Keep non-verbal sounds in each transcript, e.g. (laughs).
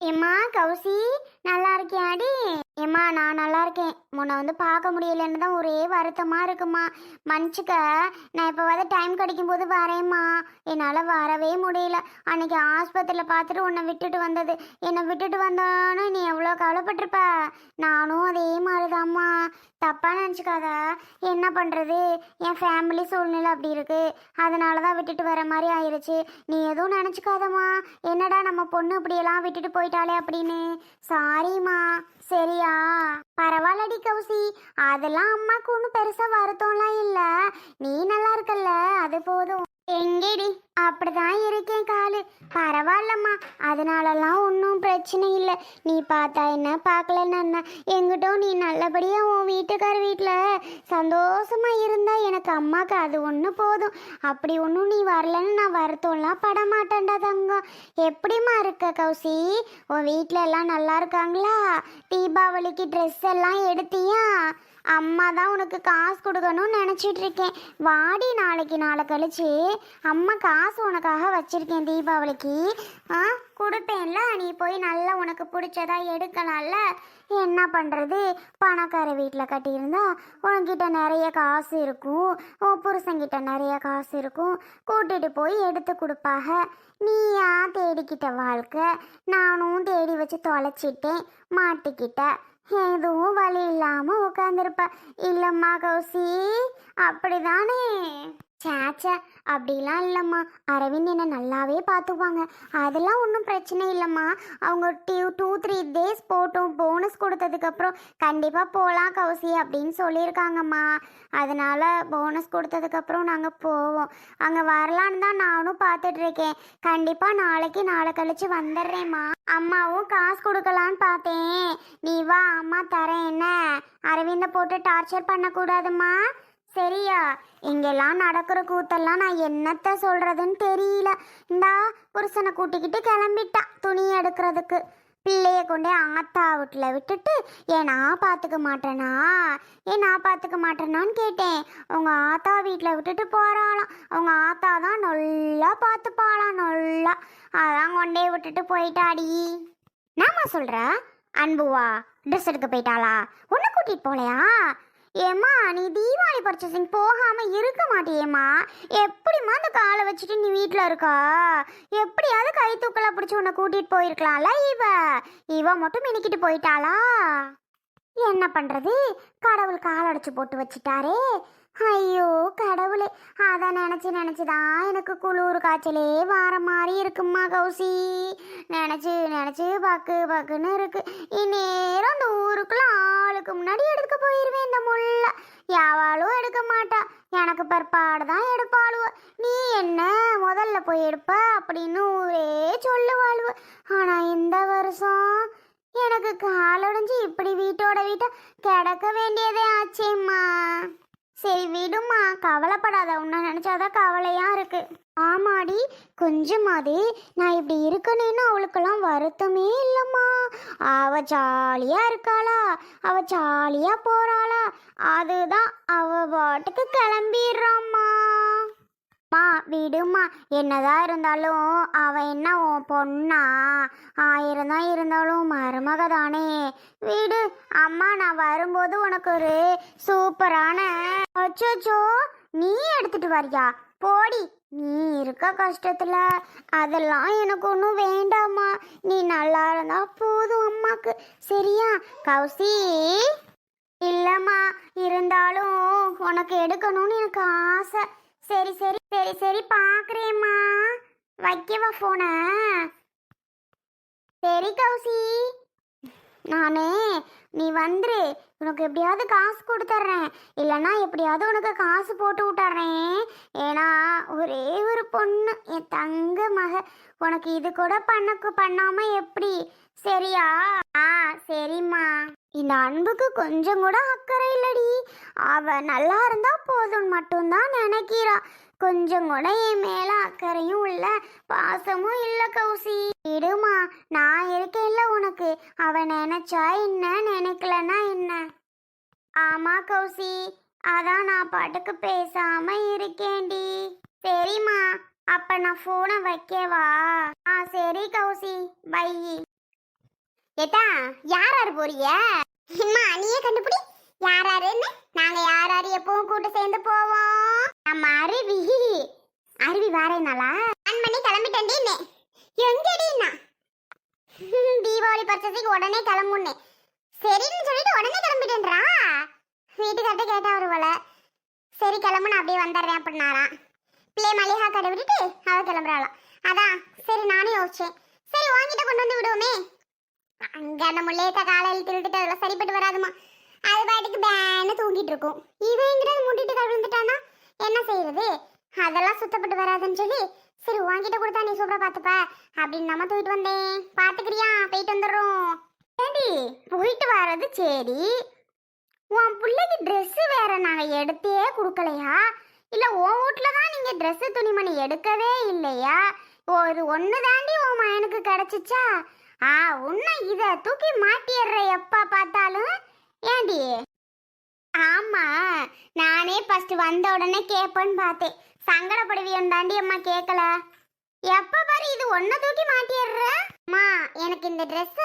எம்மா கௌசி நல்லா இருக்கியாடி? ஏம்மா நான் நல்லா இருக்கேன். உன்னை வந்து பார்க்க முடியலன்னு தான் ஒரே வருத்தமாக இருக்குமா? மன்னிச்சுக்க. நான் இப்போ வந்து டைம் கிடைக்கும்போது வரேம்மா. என்னால் வரவே முடியல. அன்னைக்கு ஆஸ்பத்திரியில் பார்த்துட்டு உன்னை விட்டுட்டு வந்தது. என்னை விட்டுட்டு வந்தோன்னு நீ எவ்வளோ கவலைப்பட்டிருப்ப? நானும் அதே மாதிரிதாம்மா. தப்பாக நினச்சிக்காத. என்ன பண்ணுறது என் ஃபேமிலி சூழ்நிலை அப்படி இருக்குது அதனால தான் விட்டுட்டு வர மாதிரி ஆயிடுச்சு நீ எதுவும் நினச்சிக்காதம்மா. என்னடா நம்ம பொண்ணு இப்படியெல்லாம் விட்டுட்டு போயிட்டாலே அப்படின்னு. சாரிம்மா சரியா? பரவாயில்லடி கௌசி. அதெல்லாம் அம்மாக்கு ஒன்றும் பெருசாக வருத்தம்லாம் இல்லை. நீ நல்லா இருக்கல்ல அது போதும். எங்கேடி? அப்படிதான் இருக்கேன் காலு. பரவாயில்லம்மா. அதனாலலாம் ஒன்றும் பிரச்சனை இல்லை. நீ பார்த்தா என்ன பார்க்கலன்னா என்ன எங்கிட்டும் நீ நல்லபடியாக உன் வீட்டுக்கார வீட்டில் சந்தோஷமாக இருந்தால் எனக்கு அம்மாவுக்கு அது ஒன்று போதும். அப்படி ஒன்றும் நீ வரலன்னு நான் வருத்தம்லாம் பட மாட்டேன்டா தங்கம். எப்படிம்மா இருக்க கௌசி? உன் வீட்டில் எல்லாம் நல்லா இருக்காங்களா? தீபாவளிக்கு ட்ரெஸ் எல்லாம் எடுத்தியா? அம்மா தான் உனக்கு காசு கொடுக்கணும்னு நினச்சிட்டு இருக்கேன். வாடி நாளைக்கு நாளை கழிச்சு அம்மா காசு உனக்காக வச்சுருக்கேன் தீபாவளிக்கு. ஆ கொடுப்பேன்ல. நீ போய் நல்லா உனக்கு பிடிச்சதா எடுக்கலாம்ல. என்ன பண்ணுறது பணக்கார வீட்டில் கட்டியிருந்தா உன்கிட்ட நிறைய காசு இருக்கும். உன் புருஷங்கிட்ட நிறைய காசு இருக்கும். கூட்டிகிட்டு போய் எடுத்து கொடுப்பாக. நீயா தேடிக்கிட்ட வாழ்க்கை? நானும் தேடி வச்சு தொலைச்சிட்டேன். மாட்டிக்கிட்ட. எதுவும் வழி இல்லாமல் உட்காந்துருப்பா இல்லைம்மா கௌசி அப்படிதானே? சேச்சே அப்படிலாம் இல்லைம்மா. அரவிந்த் என்னை நல்லாவே பார்த்துக்குவாங்க அதெல்லாம் ஒன்றும் பிரச்சனை இல்லைம்மா. அவங்க டூ டூ த்ரீ டேஸ் போட்டோம். போனஸ் கொடுத்ததுக்கப்புறம் கண்டிப்பாக போகலாம் கௌசி அப்படின்னு சொல்லியிருக்காங்கம்மா. அதனால் போனஸ் கொடுத்ததுக்கப்புறம் நாங்கள் போவோம். அங்கே வரலான்னு தான் நானும் பார்த்துட்ருக்கேன். கண்டிப்பாக நாளைக்கு நாளை கழித்து வந்துடுறேம்மா. அம்மாவும் காசு கொடுக்கலான்னு பார்த்தேன். நீ வா அம்மா தரேன் என்ன? அரவிந்தை போட்டு டார்ச்சர் பண்ணக்கூடாதும்மா. சரியா இங்கெல்லாம் நடக்கிற கூத்தெல்லாம் நான் என்னத்த சொல்றதுன்னு தெரியல. இந்தா புருஷனை கூட்டிக்கிட்டு கிளம்பிட்டா துணி எடுக்கிறதுக்கு. பிள்ளைய கொண்டே ஆத்தா வீட்டில் விட்டுட்டு ஏன் நான் பார்த்துக்க மாட்டேனா? ஏன் நான் பார்த்துக்க மாட்டேனான்னு கேட்டேன். உங்கள் ஆத்தா வீட்டில் விட்டுட்டு போகிறாளாம் அவங்க ஆத்தா தான் நல்லா பார்த்துப்பாளாம் நல்லா. அதான் கொண்டே விட்டுட்டு போயிட்டாடி. நாம சொல்ற? அன்புவா ட்ரெஸ் எடுக்க போயிட்டாளா? உன்னை கூட்டிட்டு போலையா? ஏம்மா நீ தீபாவளி பர்ச்சேசிங் போகாமல் இருக்க மாட்டியேம்மா. எப்படிம்மா அந்த காலை வச்சுட்டு நீ வீட்டில் இருக்கா? எப்படியாவது கை தூக்கல பிடிச்சி உன்னை கூட்டிகிட்டு போயிருக்கலாம்ல இவ. இவ மட்டும் மினிக்கிட்டு போயிட்டாளா? என்ன பண்ணுறது கடவுள் காலடைச்சு போட்டு வச்சிட்டாரே. ஐயோ கடவுளே. அதை நினச்சி நினச்சி தான் எனக்கு குளிர் காய்ச்சலே வார மாதிரி இருக்கும்மா கௌசி. நினச்சி நினச்சி பக்கு பக்குன்னு இருக்கு. இந்நேரம் அந்த ஊருக்குள்ள ஆளுக்கு முன்னாடி எடுக்க போயிருவேன் இந்த முள்ள. யாவாலும் எடுக்க மாட்டா. எனக்கு பிற்பாடு தான் எடுப்பாளுவ. நீ என்ன முதல்ல போய் எடுப்ப அப்படின்னு ஊரே சொல்லுவாளுவ. ஆனா இந்த வருஷம் எனக்கு காலடைஞ்சு இப்படி வீட்டோட வீட்டை கிடக்க வேண்டியதே ஆச்சேம்மா. சரி விடுமா கவலைப்படாத. உன்னை நினச்சாதான் கவலையாக இருக்கு. ஆமாடி. கொஞ்சமாது. நான் இப்படி இருக்கணும்னு அவளுக்கெல்லாம் வருத்தமே இல்லைம்மா. அவ ஜாலியாக இருக்காளா? அவ ஜாலியாக போகிறாளா அதுதான் அவ பாட்டுக்கு கிளம்பிடுறாம்மா. மா விடுமா என்னதான் இருந்தாலும் அவ என்ன உன் பொண்ணா? ஆயிரம் தான் இருந்தாலும் மருமக தானே. வீடு. அம்மா நான் வரும்போது உனக்கு ஒரு சூப்பரான அச்சோச்சோ நீ எடுத்துட்டு வரியா? போடி. நீ இருக்க கஷ்டத்துல. அதெல்லாம் எனக்கு ஒன்றும் வேண்டாம்மா. நீ நல்லா இருந்தா போதும் அம்மாக்கு. சரியா? கௌசி? இல்லம்மா. இருந்தாலும் உனக்கு எடுக்கணும்னு எனக்கு ஆசை. சரி சரி சரி சரி பார்க்குறேம்மா வைக்கவா ஃபோனை சரி கௌசி. நானே நீ வந்துரு. உனக்கு எப்படியாவது காசு கொடுத்துட்றேன் இல்லைன்னா எப்படியாவது உனக்கு காசு போட்டு விட்டுறேன் ஏன்னா ஒரே ஒரு பொண்ணு என் தங்க மக. உனக்கு இது கூட பண்ணக்கு பண்ணாம எப்படி? சரியா? ஆ சரிம்மா. இந்த அன்புக்கு கொஞ்சம் கூட அக்கறை இல்லடி. அவ நல்லா இருந்தா போதும் கொஞ்சம் கூட என் மேல அக்கறையும் இல்ல பாசமும் இல்ல கௌசி. விடுமா நான் இருக்கேன்ல உனக்கு. அவ நினைச்சா என்ன நினைக்கலன்னா என்ன? ஆமா கௌசி அதான் நான் பாட்டுக்கு பேசாம இருக்கேன்டி. சரிம்மா அப்ப நான் போனை வைக்கவா? ஆ சரி கௌசி பை. ஏட்டா யார் யார் போறிய இம்மா நீயே கண்டுபிடி. யார் யாருன்னு? நாங்க யார் யார் எப்பவும் கூட்டு சேர்ந்து போவோம். நம்ம அருவி. அருவி வாரேனாலா ஆன் பண்ணி கிளம்பிட்டேன் எங்கடினா தீபாவளி பர்ச்சேசிக்கு உடனே கிளம்புனே சரின்னு சொல்லிட்டு உடனே கிளம்பிட்டேன்றா? வீட்டுக்கார்ட்ட கேட்டா வருவல சரி கிளம்பு நான் அப்படியே வந்துடுறேன் அப்படின்னாராம் பிள்ளை மளிகா கடை விட்டுட்டு அவ கிளம்புறாளாம் அதான் சரி நானும் யோசிச்சேன். சரி வாங்கிட்ட கொண்டு வந்து விடுவோமே. அங்க நம்ம லேட்டா காலையில் திருட்டுட்டு அதெல்லாம் சரிப்பட்டு வராதுமா. அது பாட்டுக்கு பேன்னு தூங்கிட்டு இருக்கும். இவன் எங்கிட்ட முட்டிட்டு கவிழ்ந்துட்டானா? என்ன செய்யறது? அதெல்லாம் சுத்தப்பட்டு வராதுன்னு சொல்லி சரி உன்கிட்ட கொடுத்தா நீ சூப்பரா பாத்துப்ப அப்படின்னு நம்ம தூக்கிட்டு வந்தேன். பாத்துக்கிறியா? போயிட்டு வந்துடுறோம். சரி போயிட்டு வர்றது சரி. உன் பிள்ளைக்கு ட்ரெஸ்ஸு வேற நாங்க எடுத்தே கொடுக்கலையா? இல்ல உன் வீட்ல தான் நீங்க ட்ரெஸ்ஸு துணிமணி எடுக்கவே இல்லையா? ஓ இது ஒன்று தாண்டி உன் மகனுக்கு கிடைச்சிச்சா? ஆ உன்னை இத தூக்கி மாட்டிடுற எப்ப பார்த்தாலும். ஏண்டி? ஆமா நானே ஃபர்ஸ்ட் வந்த உடனே கேட்பேன்னு பார்த்தேன். சங்கடப்படுவியன் தாண்டி அம்மா கேட்கல எப்ப பாரு இது ஒன்ன தூக்கி மாட்டிடுற? அம்மா எனக்கு இந்த ட்ரெஸ்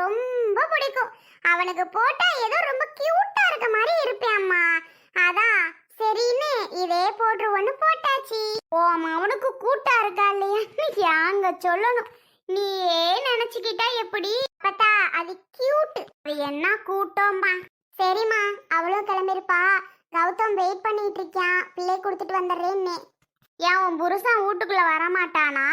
ரொம்ப பிடிக்கும். அவனுக்கு போட்டா ஏதோ ரொம்ப கியூட்டா இருக்க மாதிரி இருப்பேன் அம்மா. அதான் சரின்னு இதே போட்டுருவோன்னு போட்டாச்சு. ஓ அவனுக்கு கூட்டா இருக்கா இல்லையான்னு யாங்க சொல்லணும். நீயே நினைச்சுக்கிட்டா எப்படி? பார்த்தா அது கியூட் அது என்ன கூட்டம்மா சரிம்மா அவளும் கிளம்பிருப்பா. கௌதம் வெயிட் பண்ணிட்டு இருக்கான் பிள்ளை கொடுத்துட்டு வந்துடுறேன்னு. ஏன் உன் புருஷன் வீட்டுக்குள்ள வரமாட்டானா?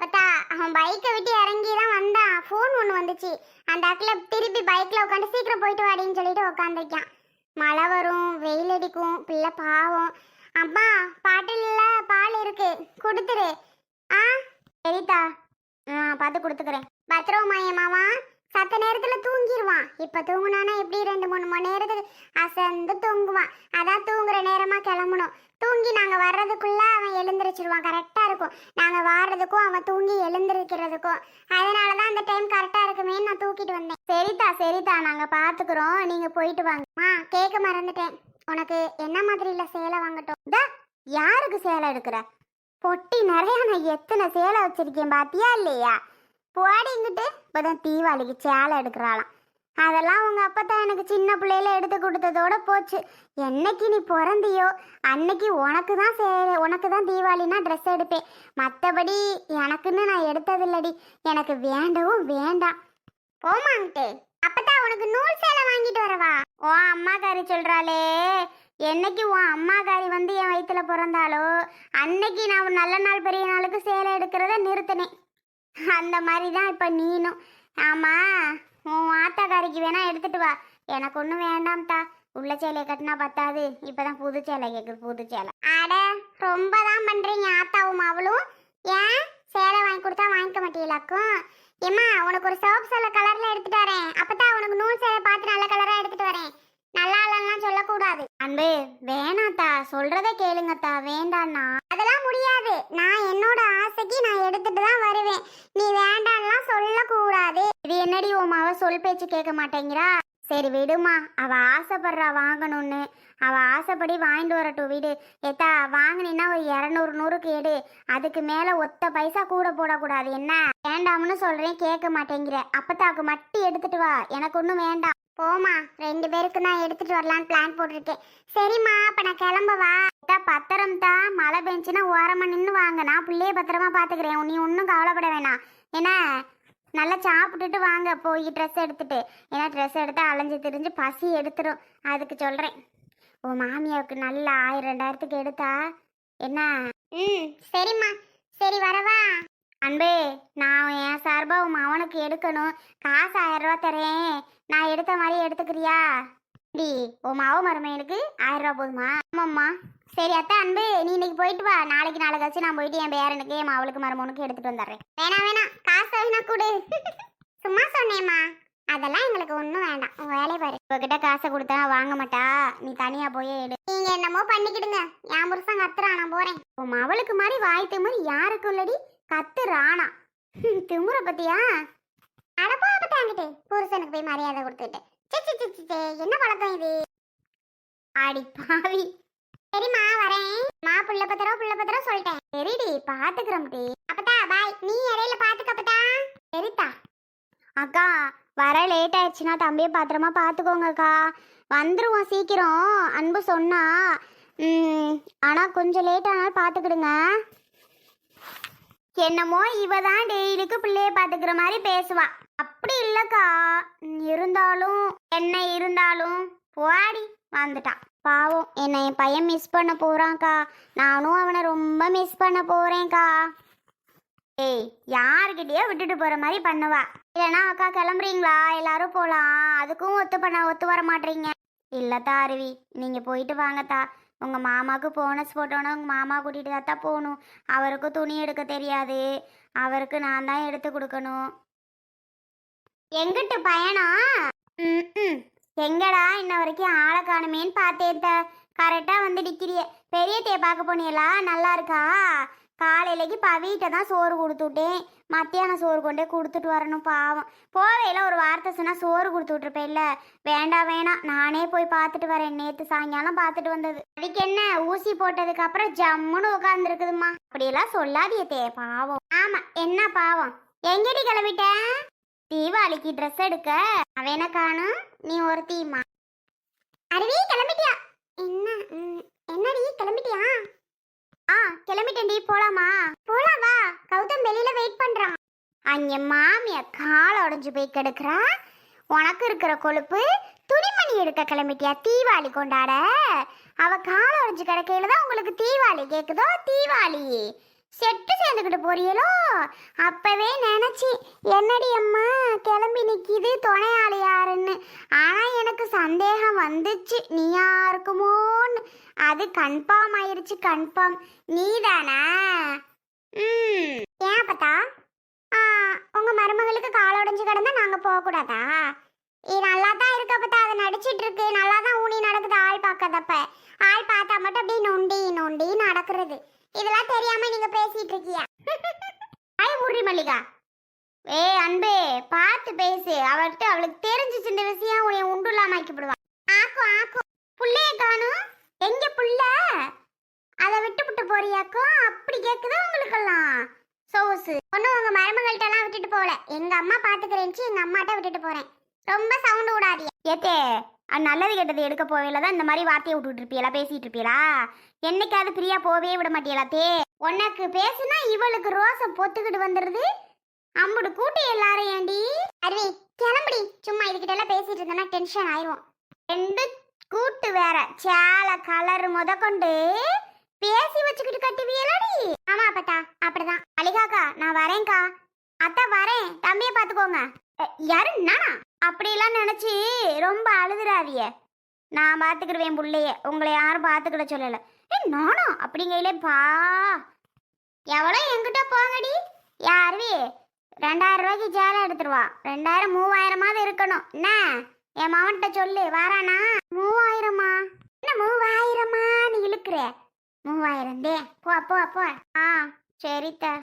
பார்த்தா அவன் பைக்கை விட்டு இறங்கி தான் வந்தான். ஃபோன் ஒன்று வந்துச்சு. அந்த அக்கில் திருப்பி பைக்கில் உட்காந்து சீக்கிரம் போயிட்டு வாடின்னு சொல்லிட்டு உட்காந்துருக்கான் மழை வரும் வெயில் அடிக்கும் பிள்ளை பாவம். அம்மா பாட்டில பால் இருக்கு. கொடுத்துரு. ஆ? சரிதா. ஆ பார்த்து கொடுத்துக்கிறேன். பத்திரமா ஏமாவா சத்த நேரத்துல தூங்கிடுவான் இப்ப தூங்குனானா எப்படி? ரெண்டு மூணு மணி நேரத்துக்கு அசந்து தூங்குவான். அதான் தூங்குற நேரமா கிளம்பணும். தூங்கி நாங்க வர்றதுக்குள்ள அவன் எழுந்திரிச்சிருவான். கரெக்டா இருக்கும். நாங்க வாடுறதுக்கும் அவன் தூங்கி எழுந்திருக்கிறதுக்கும். அதனாலதான் அந்த டைம் கரெக்டா இருக்குமே நான் தூக்கிட்டு வந்தேன். சரிதா சரிதா நாங்க பாத்துக்கிறோம். நீங்க போயிட்டு வாங்க. ஆ கேட்க மறந்துட்டேன். உனக்கு என்ன மாதிரில சேலை வாங்கட்டும்? இதா யாருக்கு சேலை எடுக்கிற? பொட்டி நிறைய நான் எத்தனை சேலை வச்சிருக்கேன் பாத்தியா இல்லையா? போடிங்கிட்டு இப்போதான் தீபாவளிக்கு சேலை எடுக்கிறாளாம். அதெல்லாம் உங்க அப்பத்தான் எனக்கு சின்ன பிள்ளையில எடுத்து கொடுத்ததோட போச்சு. என்னைக்கு நீ பிறந்தியோ அன்னைக்கு உனக்கு தான் சேலை உனக்கு தான் தீபாவளினா ட்ரெஸ் எடுப்பேன். மற்றபடி எனக்குன்னு நான் எடுத்ததில்லடி. எனக்கு வேண்டவும் வேண்டாம். போமாங்கிட்டு அப்பதான் உனக்கு நூல் சேலை வாங்கிட்டு வரவா? ஓ அம்மாக்காரி சொல்றாளே. என்னைக்கு உன் அம்மாக்காரி வந்து என் வயிற்றுல பிறந்தாலோ அன்னைக்கு நான் நல்ல நாள் பெரிய நாளுக்கு சேலை எடுக்கிறத நிறுத்தினேன். அந்த மாதிரி தான் இப்போ நீனும். ஆமா உன் ஆத்தாக்காரிக்கு வேணா எடுத்துட்டு வா. எனக்கு ஒன்றும் வேண்டாம்டா. உள்ள சேலையை கட்டினா பத்தாது. இப்பதான் புது சேலை கேட்குது புது சேலை. அட ரொம்ப தான் பண்றீங்க ஆத்தாவும் அவளும் ஏன்? சேலை வாங்கி கொடுத்தா வாங்கிக்க மாட்டீங்களாக்கும்? ஏம்மா உனக்கு ஒரு சோப் சேலை கலர்ல எடுத்துட்டு வரேன். அப்பதான் உனக்கு நூல் சேலை பார்த்து நல்ல கலரா எடுத்துட்டு வரேன். நல்லா இல்லைன்னா சொல்லக்கூடாது. அன்பு வேணாத்தா சொல்றதை கேளுங்கத்தா வேண்டாண்ணா அதெல்லாம் முடியாது நான் என்னோட ஆசைக்கு நான் எடுத்துட்டு தான் வருவேன் நீ வேண்டாம்லாம் சொல்லக்கூடாது இது என்னடி உன் அவ சொல் பேச்சு கேட்க மாட்டேங்கிறா. சரி விடுமா அவ ஆசைப்படுறா வாங்கணும்னு. அவ ஆசைப்படி வாங்கிட்டு வரட்டும் வீடு. ஏத்தா வாங்கினீன்னா ஒரு இரநூறு நூறுக்கு எடு. அதுக்கு மேல ஒத்த பைசா கூட போடக்கூடாது என்ன? வேண்டாம்னு சொல்றேன் கேட்க மாட்டேங்கிற. அப்பத்தாக்கு மட்டும் எடுத்துட்டு வா எனக்கு ஒன்றும் வேண்டாம். போமா ரெண்டு பேருக்கு நான் எடுத்துட்டு வரலான்னு பிளான் போட்டிருக்கேன். சரிம்மா அப்ப நான் கிளம்பவா அக்கா, பத்திரம் தான் மழை பெஞ்சுன்னா ஓரமா நின்று வாங்க. நான் பிள்ளைய பத்திரமா பாத்துக்கிறேன். நீ ஒன்றும் கவலைப்பட வேணாம். என்ன? நல்லா சாப்பிட்டுட்டு வாங்க போய் ட்ரெஸ் எடுத்துட்டு. ஏன்னா ட்ரெஸ் எடுத்து அலைஞ்சு திரிஞ்சு பசி எடுத்துரும். அதுக்கு சொல்கிறேன் உன் மாமியாவுக்கு நல்ல ஆயிரம் ரெண்டாயிரத்துக்கு எடுத்தா என்ன? ம் சரிம்மா. சரி வரவா அன்பே நான் என் சார்பாக உன் மவனுக்கு எடுக்கணும். காசு ஆயிரம் ரூபா தரேன். நான் எடுத்த மாதிரி எடுத்துக்கிறியா? டி உன் மாவு மருமையனுக்கு ஆயிரம் ரூபா போதுமா? ஆமாம்மா. சரி அத்தை அன்பு நீ இன்னைக்கு போயிட்டு வா. நாளைக்கு நாளைக்காச்சும் நான் போயிட்டு என் பேரனுக்கு என் மாவளுக்கு மருமனுக்கு எடுத்துட்டு வந்துடுறேன். வேணா வேணாம். காசு வேணா கொடு. (laughs) சும்மா சொன்னேம்மா. அதெல்லாம் எங்களுக்கு ஒன்றும் வேண்டாம். உன் வேலையை பாரு. உங்ககிட்ட காசை கொடுத்தா வாங்க மாட்டா. நீ தனியா போய் எடு நீங்க என்னமோ பண்ணிக்கிடுங்க என் புருஷன் கத்துறான் நான் போறேன். உன் மவளுக்கு மாதிரி வாய்த்து மாதிரி யாருக்கு இல்லடி? கத்துறானா. (laughs) திமுற பத்தியா? அடப்பாப்பட்டாங்கிட்டு புருஷனுக்கு போய் மரியாதை கொடுத்துட்டு என்ன பழக்கம் இது? ஆடி பாவி. சரிம்மா வரேன். மா புள்ள பத்திரம் புள்ள பத்திரம் சொல்லிட்டேன். சரிடி பாத்துக்கிறோம் டி. அப்பதா பாய் நீ இடையில பாத்துக்கப்பதா சரிதா அக்கா வர லேட் ஆயிடுச்சுன்னா தம்பியை பத்திரமா பார்த்துக்கோங்கக்கா வந்துருவோம் சீக்கிரம். அன்பு சொன்னா ஆனால் ஆனா கொஞ்சம் லேட் ஆனாலும் பார்த்துக்கிடுங்க என்னமோ இவ தான் டெய்லிக்கு பிள்ளைய பார்த்துக்கிற மாதிரி பேசுவாள் அப்படி இல்லக்கா. இருந்தாலும் என்ன இருந்தாலும் போடி வந்துட்டான். பாவம் என்னை என் பையன் மிஸ் பண்ண போறான்க்கா. நானும் அவனை ரொம்ப மிஸ் பண்ண போறேன்க்கா. ஏய் யாருக்கிட்டயோ விட்டுட்டு போற மாதிரி பண்ணுவா. இல்லைன்னா அக்கா கிளம்புறீங்களா? எல்லாரும் போலாம். அதுக்கும் ஒத்து பண்ண ஒத்து வர மாட்டீங்க. இல்லைத்தா அருவி நீங்கள் போயிட்டு வாங்கத்தா. உங்கள் மாமாவுக்கு போனஸ் போட்டோன்னா உங்கள் மாமா கூட்டிகிட்டு தான் போகணும். அவருக்கும் துணி எடுக்க தெரியாது. அவருக்கு நான் தான் எடுத்து கொடுக்கணும். எங்கிட்டு பயணம்? ம் எங்கடா இன்ன வரைக்கும் ஆளை காணுமேன்னு பார்த்தேன் கரெக்டாக வந்து நிற்கிறிய பெரிய தே பார்க்க போனியலா நல்லா இருக்கா? காலையிலக்கு பவிட்ட தான் சோறு கொடுத்து விட்டேன். மத்தியானம் சோறு கொண்டே கொடுத்துட்டு வரணும் பாவம். போவையில் ஒரு வார்த்தை சொன்னால் சோறு கொடுத்து விட்ருப்பேன்ல வேண்டாம் வேணாம். நானே போய் பார்த்துட்டு வரேன். நேற்று சாயங்காலம் பார்த்துட்டு வந்தது. அதுக்கு என்ன? ஊசி போட்டதுக்கு அப்புறம் ஜம்முன்னு உட்காந்துருக்குதுமா அப்படியெல்லாம் சொல்லாதியே தே பாவம். ஆமாம் என்ன பாவம்? எங்கடி கிளம்பிட்டேன் தீபாவளிக்கு ட்ரெஸ் எடுக்க? அவன காணும்? நீ ஒரு தீமா அருவி கிளம்பிட்டியா? என்ன என்னடி கிளம்பிட்டியா? ஆ கிளம்பிட்டேன்டி போலாமா போலாம்? வா கௌதம் வெளியில வெயிட் பண்றான். அங்க மாமிய கால உடஞ்சு போய் கிடக்குறா. உனக்கு இருக்கிற கொழுப்பு துணிமணி எடுக்க கிளம்பிட்டியா? தீபாவளி கொண்டாட. அவ கால உடஞ்சு கிடக்கையில தான் உங்களுக்கு தீபாவளி கேக்குதோ? தீபாவளி. செட்டு சேர்ந்துக்கிட்டு போறீங்களோ? அப்பவே நினைச்சி என்னடி அம்மா கிளம்பி நிக்கிது துணையாளி யாருன்னு? ஆனா எனக்கு சந்தேகம் வந்துச்சு. நீ யாருக்குமோன்னு? அது கன்ஃபார்ம் ஆயிருச்சு கன்ஃபார்ம் நீ தானே ம். ஏன் பார்த்தா உங்க மருமகளுக்கு கால் உடைஞ்சு கிடந்தா நாங்க போக கூடாதா ஏ நல்லா தான் இருக்க பார்த்தா அது நடிச்சிட்டு இருக்கு நல்லா தான் ஊனி நடக்குது. ஆள் பார்க்காதப்ப. ஆள் பார்த்தா மட்டும் அப்படியே நொண்டி நொண்டி நடக்கிறது. இதெல்லாம் தெரியாம நீங்க பேசிட்டு இருக்கியா ஐ முறி மல்லிகா. ஏய் அன்பே பார்த்து பேசு. அவர்கிட்ட அவளுக்கு தெரிஞ்சு சின்ன விஷயம். உன்னை உண்டுலாம ஆக்கிவிடுவா ஆக்கும் ஆக்கும். புள்ளைய காணும். எங்க புள்ள? அதை விட்டு விட்டு போறியாக்கும்? அப்படி கேக்குது உங்களுக்கெல்லாம்? சோசு. ஒன்றும் உங்க மருமகள்கிட்ட எல்லாம் விட்டுட்டு போகல. எங்க அம்மா பாத்துக்கிறேன்ச்சு எங்க அம்மாட்ட விட்டுட்டு போறேன். ரொம்ப சவுண்ட் விடாதீங்க ஏத்தே நல்லது கெட்டது எடுக்க போவேல தான் இந்த மாதிரி வார்த்தையை விட்டுட்டு இருப்பீங்களா பேசிட்டு இருப்பீங்களா என்னைக்காவது பிரியா போவே விட மாட்டீங்களா தே? உனக்கு பேசுனா இவளுக்கு ரோசை பொத்துக்கிட்டு வந்துடுது அம்புடு கூட்டி எல்லாரும் ஏண்டி? அருவி கிளம்புடி. சும்மா இதுகிட்ட எல்லாம் பேசிட்டு இருந்தேன்னா டென்ஷன் ஆயிரும் ரெண்டு கூட்டு வேற. சேல கலர் முத கொண்டு பேசி வச்சுக்கிட்டு கட்டுவியலாடி. ஆமா அப்பத்தா. அப்படிதான். அலிகாக்கா நான் வரேன்க்கா. அத்தா வரேன். தம்பியை பாத்துக்கோங்க யாரு? நானா? அப்படிலாம் நினச்சி ரொம்ப அழுதுறாதிய நான் பார்த்துக்கிடுவேன் பிள்ளைய. உங்களை யாரும் பார்த்துக்கிட சொல்லலை. ஏ நானா? அப்படிங்கையிலே பா. எவ்வளோ என்கிட்ட போங்கடி? யாருவே ரெண்டாயிரம் ரூபாய்க்கு சேலை எடுத்துருவா. ரெண்டாயிரம் மூவாயிரமாவது இருக்கணும். என்ன? என் மவன்கிட்ட சொல்லு. வாரானா? மூவாயிரமா? என்ன மூவாயிரமா நீ இழுக்கிற? மூவாயிரம். தே போ அப்போ போ. ஆ சரித்த.